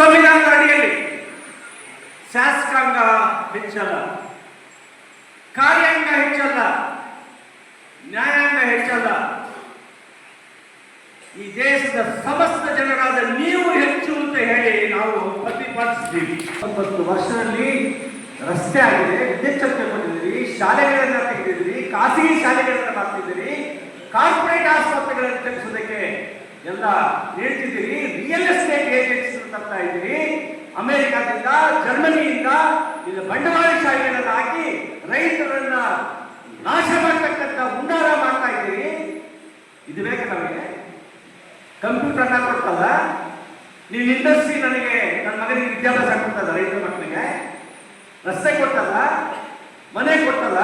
ಸಂವಿಧಾನದ ಅಡಿಯಲ್ಲಿ ಶಾಸಕಾಂಗ ಹೆಚ್ಚಲ್ಲ, ಕಾರ್ಯಾಂಗ ಹೆಚ್ಚಲ್ಲ, ನ್ಯಾಯಾಂಗ ಹೆಚ್ಚಲ್ಲ. ಈ ದೇಶದ ಸಮಸ್ತ ಜನರಾದ ನೀವು ಹೆಚ್ಚು ಅಂತ ಹೇಳಿ ನಾವು ಪ್ರತಿಪಾದಿಸಿದ್ದೀವಿ. ಒಂಬತ್ತು ವರ್ಷದಲ್ಲಿ ರಸ್ತೆ ಆಗಿದೆ, ವಿದ್ಯುತ್ ಶಕ್ತಿ ಕೊಟ್ಟಿದ್ದೀರಿ ಶಾಲೆಗಳನ್ನ ತೆಗೆದಿದ್ದೀರಿ, ಖಾಸಗಿ ಶಾಲೆಗಳನ್ನ ಮಾಡ್ತಿದ್ದೀರಿ, ಕಾರ್ಪೊರೇಟ್ ಆಸ್ಪತ್ರೆಗಳನ್ನು ತೆಗೆಸೋದಕ್ಕೆ ಎಲ್ಲ ಹೇಳ್ತಿದ್ದೀರಿ ರಿಯಲ್ ಎಸ್ಟೇಟ್ ಏಜೆನ್ಸಿ ತರ್ತಾ ಇದ್ದೀರಿ. ಅಮೆರಿಕದಿಂದ, ಜರ್ಮನಿಯಿಂದ ಇಲ್ಲಿ ಬಂಡವಾಳಶಾಹಿಗಳನ್ನು ಹಾಕಿ ರೈತರನ್ನ ನಾಶ ಮಾಡ್ತಕ್ಕಂಥ ಉಂಡಾರ ಮಾಡ್ತಾ ಇದ್ದೀರಿ. ಇದು ಬೇಕು ನಮಗೆ. ಕಂಪ್ಯೂಟರ್ನ ಕೊಡ್ತಲ್ಲ. ನೀವು ಇಂಡಸ್ಟ್ರಿ ನನಗೆ, ನನ್ನ ಮಗನಿಗೆ ವಿದ್ಯಾಭ್ಯಾಸ ಕೊಡ್ತಲ್ಲ ರೈತರ ಮಕ್ಕಳಿಗೆ. ರಸ್ತೆ ಕೊಟ್ಟಲ್ಲ ಮನೆ ಕೊಟ್ಟಲ್ಲ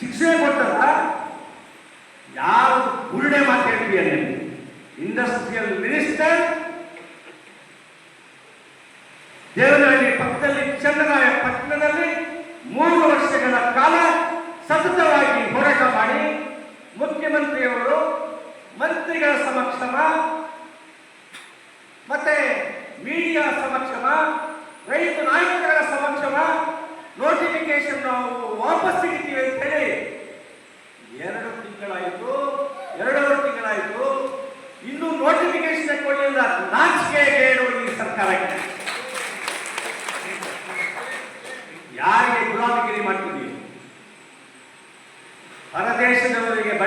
ಶಿಕ್ಷಣ ಕೊಟ್ಟಲ್ಲ ಯಾವ ಬುರುಡೆ ಮಾತಾಡ್ತೀಯ ನೀವು? ಇಂಡಸ್ಟ್ರಿಯಲ್ ಮಿನಿಸ್ಟರ್ ದೇವನಹಳ್ಳಿ ಪಕ್ಕದಲ್ಲಿ ಚನ್ನರಾಯ ಪಟ್ಟಣದಲ್ಲಿ ಮೂರು ವರ್ಷಗಳ ಕಾಲ ಸತತವಾಗಿ ಹೋರಾಟ ಮಾಡಿ ಮುಖ್ಯಮಂತ್ರಿಯವರು ಮಂತ್ರಿಗಳ ಸಮಕ್ಷಮ, ಮತ್ತೆ ಮೀಡಿಯಾ ಸಮಕ್ಷಮ, ರೈತ ನಾಯಕರ ಸಮಕ್ಷಮ ನೋಟಿಫಿಕೇಶನ್ ನಾವು ವಾಪಸ್ ತೆಗಿತೀವಿ ಅಂತ ಹೇಳಿ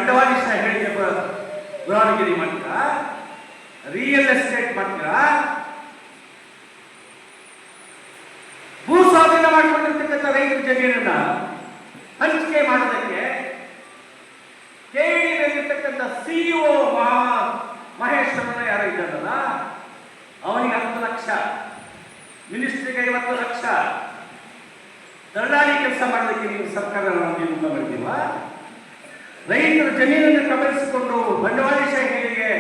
ಇಷ್ಟ ಹೇಳಿಕೆ ಗುಲಾಮಗಿರಿ ಮಾಡ್ತೀರಾ ರಿಯಲ್ ಎಸ್ಟೇಟ್ ಮಾಡ್ತೀರಾ ಭೂ ಸ್ವಾಧೀನ ಮಾಡಿಕೊಂಡಿರ್ತಕ್ಕಂಥ ರೈತರ ಜಮೀನನ್ನ ಹಂಚಿಕೆ ಮಾಡೋದಕ್ಕೆ ಕೆಡಿನಲ್ಲಿರ್ತಕ್ಕಂಥ ಸಿಇಒ ಮಹೇಶ್ ಯಾರು ಯಾರೋ ಇದ್ದಾರಲ್ಲ, ಅವನಿಗೆ ಹತ್ತು ಲಕ್ಷ. ಮಿನಿಸ್ಟ್ರಿಗೆ ಐವತ್ತು ಲಕ್ಷ. ದಳ್ಳಾಳಿ ಕೆಲಸ ಮಾಡೋದಕ್ಕೆ ನೀವು ಸರ್ಕಾರ ನೇಮಕ ಮಾಡ್ತೀವ ರೈತರ ಜಮೀನನ್ನು ಕಬಳಿಸಿಕೊಂಡು ಬಂಡವಾಳಶಾಹಿಗಳಿಗೆ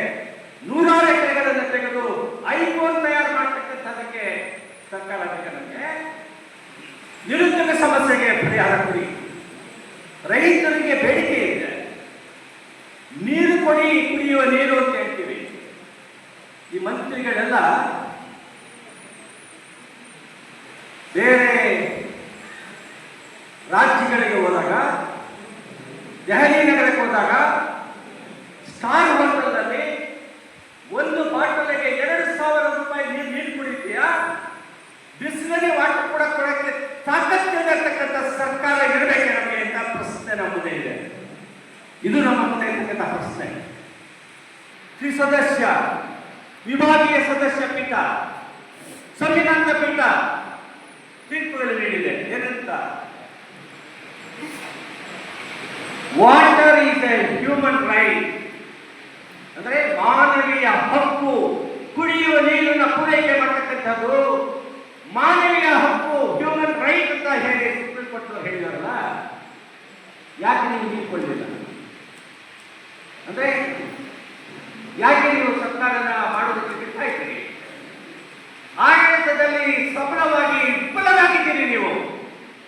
ನೂರಾರು ಎಕರೆಗಳನ್ನು ತೆಗೆದು ಐಫೋನ್ ತಯಾರು ಮಾಡತಕ್ಕಂಥದಕ್ಕೆ ಸರ್ಕಾರ ಬೇಕಾದಂತೆ ನಿರುದ್ಯೋಗ ಸಮಸ್ಯೆಗೆ ಪರಿಹಾರ ಕೊಡಿ. ರೈತರಿಗೆ ಬೇಡಿಕೆ ಇದೆ. ನೀರು ಕೊಡಿ, ಕುಡಿಯುವ ನೀರು ಅಂತ ಹೇಳ್ತೀವಿ. ಈ ಮಂತ್ರಿಗಳೆಲ್ಲ ಬೇರೆ ರಾಜ್ಯಗಳಿಗೆ ಹೋದಾಗ ದೆಹಲಿ ನಗರಕ್ಕೆ ಹೋದಾಗ ಸ್ಟಾರ್ ಹೋಟೆಲ್ನಲ್ಲಿ ಒಂದು ಬಾಟಲಿಗೆ ಎರಡು ಸಾವಿರ ರೂಪಾಯಿ ನೀರು ನೀರು ಕುಡಿತೀಯಾ? ಬಿಸಿಲಲ್ಲಿ ವಾಟರ್ ಕೂಡ ಕೊಡಕ್ಕೆ ತಾಕತ್ತಿರತಕ್ಕಂಥ ಸರ್ಕಾರ ಇರಬೇಕೆ ನಮಗೆ ಅಂತ ಪ್ರಶ್ನೆ ನಮ್ಮ ಮುಂದೆ ಇದೆ. ಇದು ನಮ್ಮ ಮುಂದೆ ಇರತಕ್ಕಂಥ ಪ್ರಶ್ನೆ. ತ್ರಿಸದಸ್ಯ ವಿಭಾಗೀಯ ಸದಸ್ಯ ಪೀಠ, ಸಂವಿಧಾನದ ಪೀಠ ತೀರ್ಪುಗಳು ನೀಡಿದೆ. ಏನಂತ? Water is a human right ಅಂದರೆ ಮಾನವೀಯ ಹಕ್ಕು. ಕುಡಿಯುವ ನೀರನ್ನು ಪೂರೈಕೆ ಮಾಡತಕ್ಕಂಥದ್ದು ಮಾನವೀಯ ಹಕ್ಕು ಹ್ಯೂಮನ್ ರೈಟ್ ಅಂತ ಹೇಳಿ ಸುಪ್ರೀಂ ಕೋರ್ಟ್ ಹೇಳಿದಾರಲ್ಲ, ಯಾಕೆ ನೀವು ನೀಡ್ಕೊಳ್ಳಿಲ್ಲ ಅಂದ್ರೆ ಯಾಕೆ ನೀವು ಸರ್ಕಾರನ ಮಾಡೋದಕ್ಕೆ ಬಿಟ್ಟಾಯ್ತೀರಿ ಆಡಳಿತದಲ್ಲಿ ಸಫಲವಾಗಿ ವಿಫಲರಾಗಿದ್ದೀರಿ ನೀವು.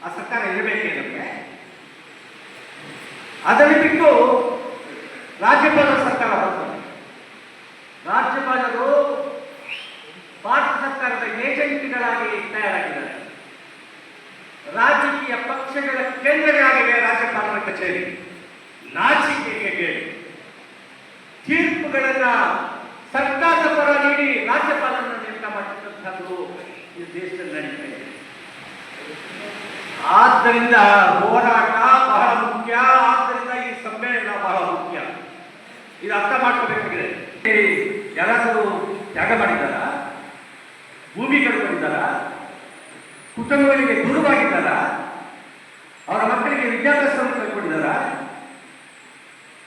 ಆ ಸರ್ಕಾರ ಇರಬೇಕೇ ನಮಗೆ? ಅದನ್ನು ಬಿಟ್ಟು ರಾಜ್ಯಪಾಲ ಸರ್ಕಾರ ಬರ್ತದೆ ರಾಜ್ಯಪಾಲರು ಭಾರತ ಸರ್ಕಾರದ ಏಜೆಂಟ್ಗಳಾಗಿ ತಯಾರಾಗಿದ್ದಾರೆ. ರಾಜಕೀಯ ಪಕ್ಷಗಳ ಕೇಂದ್ರಗಳಾಗಿವೆ ರಾಜ್ಯಪಾಲರ ಕಚೇರಿ. ನಾಚಿಕೆಗೆ ತೀರ್ಪುಗಳನ್ನ ಸರ್ಕಾರದ ಪರ ನೀಡಿ ರಾಜ್ಯಪಾಲರನ್ನು ನೇಮಕ ಮಾಡತಕ್ಕಂಥದ್ದು ಈ ದೇಶದಲ್ಲಿ ನಡೀತಾ ಇದೆ. ಆದ್ದರಿಂದ ಹೋರಾಟ ಬಹಳ ಮುಖ್ಯ ಆದ್ದರಿಂದ ಈ ಸಮ್ಮೇಳನ ಬಹಳ ಮುಖ್ಯ ಇದು ಅರ್ಥ ಮಾಡ್ಕೋಬೇಕಾಗಿದೆ ಯಾರಾದರೂ ತ್ಯಾಗ ಮಾಡಿದ್ದಾರ? ಭೂಮಿ ಕಳ್ಕೊಂಡಿದ್ದಾರ? ಕುಟುಂಬಗಳಿಗೆ ದೂರವಾಗಿದ್ದಾರ? ಅವರ ಮಕ್ಕಳಿಗೆ ವಿದ್ಯಾಭ್ಯಾಸವನ್ನು ಕಳ್ಕೊಂಡಿದ್ದಾರ?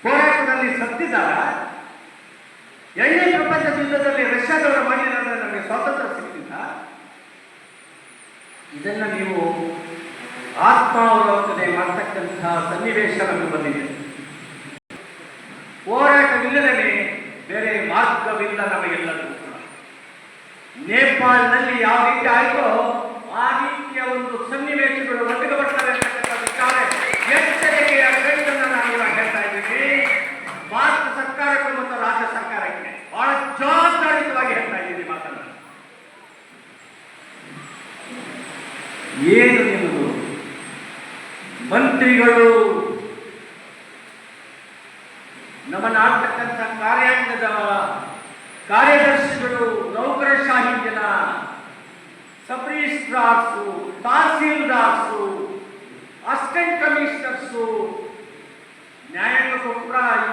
ಹೋರಾಟದಲ್ಲಿ ಸತ್ತಿದ್ದಾರ? ಎರಡನೇ ಪ್ರಪಂಚ ಯುದ್ಧದಲ್ಲಿ ರಷ್ಯಾದವರ ಮಾಡಿದ ನಮಗೆ ಸ್ವಾತಂತ್ರ್ಯ ಸಿಕ್ಕಿಲ್ಲ ಇದನ್ನು ನೀವು ಆತ್ಮಾವಲೋಕನೆ ಮಾಡ್ತಕ್ಕಂತಹ ಸನ್ನಿವೇಶ ನಮಗೆ ಬಂದಿದೆ ಹೋರಾಟವಿಲ್ಲದೆ ಬೇರೆ ಮಾರ್ಗವಿಲ್ಲ ನಮಗೆಲ್ಲರಿಗೂ ಕೂಡ. ನೇಪಾಳದಲ್ಲಿ ಯಾವ ರೀತಿ ಆಯಿತೋ ಆ ರೀತಿಯ ಒಂದು ಸನ್ನಿವೇಶಗಳು ಒಟ್ಟಿಗೆ ಬರ್ತವೆ ಎಚ್ಚರಿಕೆಯ ಕೈಗಳನ್ನು ನಾನು ಇವಾಗ ಹೇಳ್ತಾ ಇದ್ದೀನಿ. ಭಾರತ ಸರ್ಕಾರಕ್ಕೂ ಮತ್ತು ರಾಜ್ಯ ಸರ್ಕಾರಕ್ಕೆ ಬಹಳ ಜವಾಬ್ದಾರಿತವಾಗಿ ಹೇಳ್ತಾ ಇದ್ದೀನಿ ಮಾತನ್ನು. ಏನು ನಿಮ್ಮದು? ಮಂತ್ರಿಗಳು ನಮ್ಮನ್ನು ಆಡ್ತಕ್ಕಂಥ ಕಾರ್ಯಾಂಗದ ಕಾರ್ಯದರ್ಶಿಗಳು ನೌಕರಶಾಹಿ ಜನ ಸಬ್ ರಿಜಿಸ್ಟ್ರಾರ್ಸು ತಹಸೀಲ್ದಾರ್ಸು ಅಸಿಸ್ಟೆಂಟ್ ಕಮಿಷನರ್ಸು ನ್ಯಾಯಾಂಗ ಕೂಡ ಈ